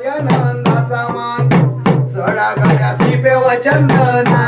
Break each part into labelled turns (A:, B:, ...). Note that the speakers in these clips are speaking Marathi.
A: नंदाचा मान. सडा गाड्या सिपेवा चंदना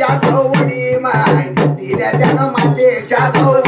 A: मातेच्या चवडी माय दिल्या त्यानं मातेच्या चवडी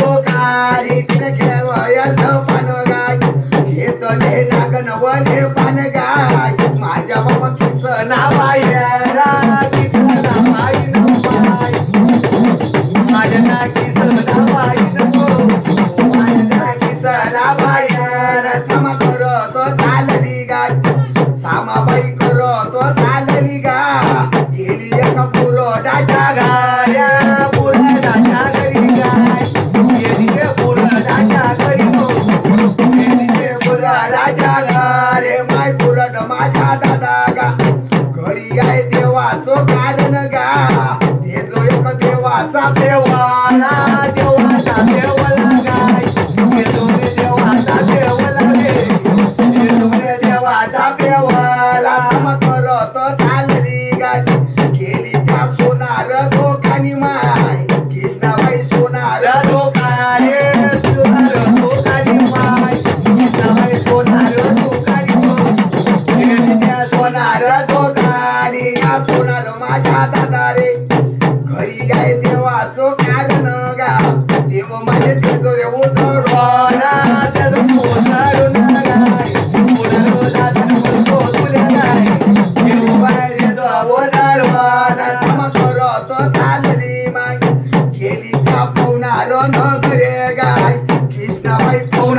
A: पाने पानगाय माझ्या बाबा किसन बाया किसन बाई माझ्या ना किसन बाई माझ्या किसन चालली गा सामाबाई करतो चालली गा गेली पुरो डाय लागा घरी आहे देवाचं कारण गा. हे जो एक देवाचा देवाला देवाला देवाला गाय. देवाला देवाला देवाचा देवाला करत चालली गाय. गेली त्या सोनार दोघांनी माय. कृष्णाबाई सोनार दोघांनी माय. कृष्णाबाई सोनार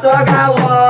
A: 躲开我。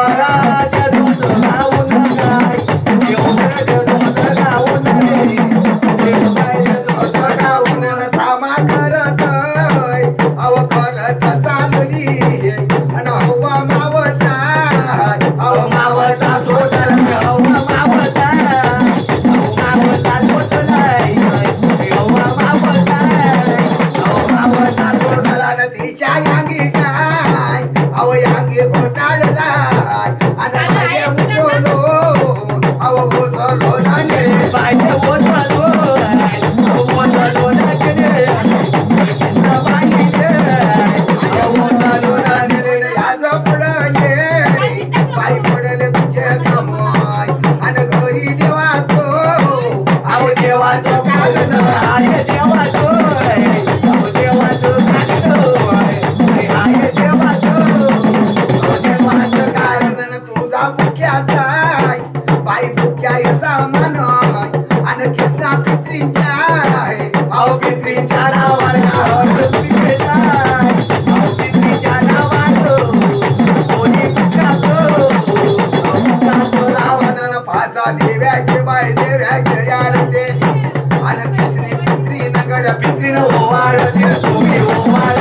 A: 人的自由，万。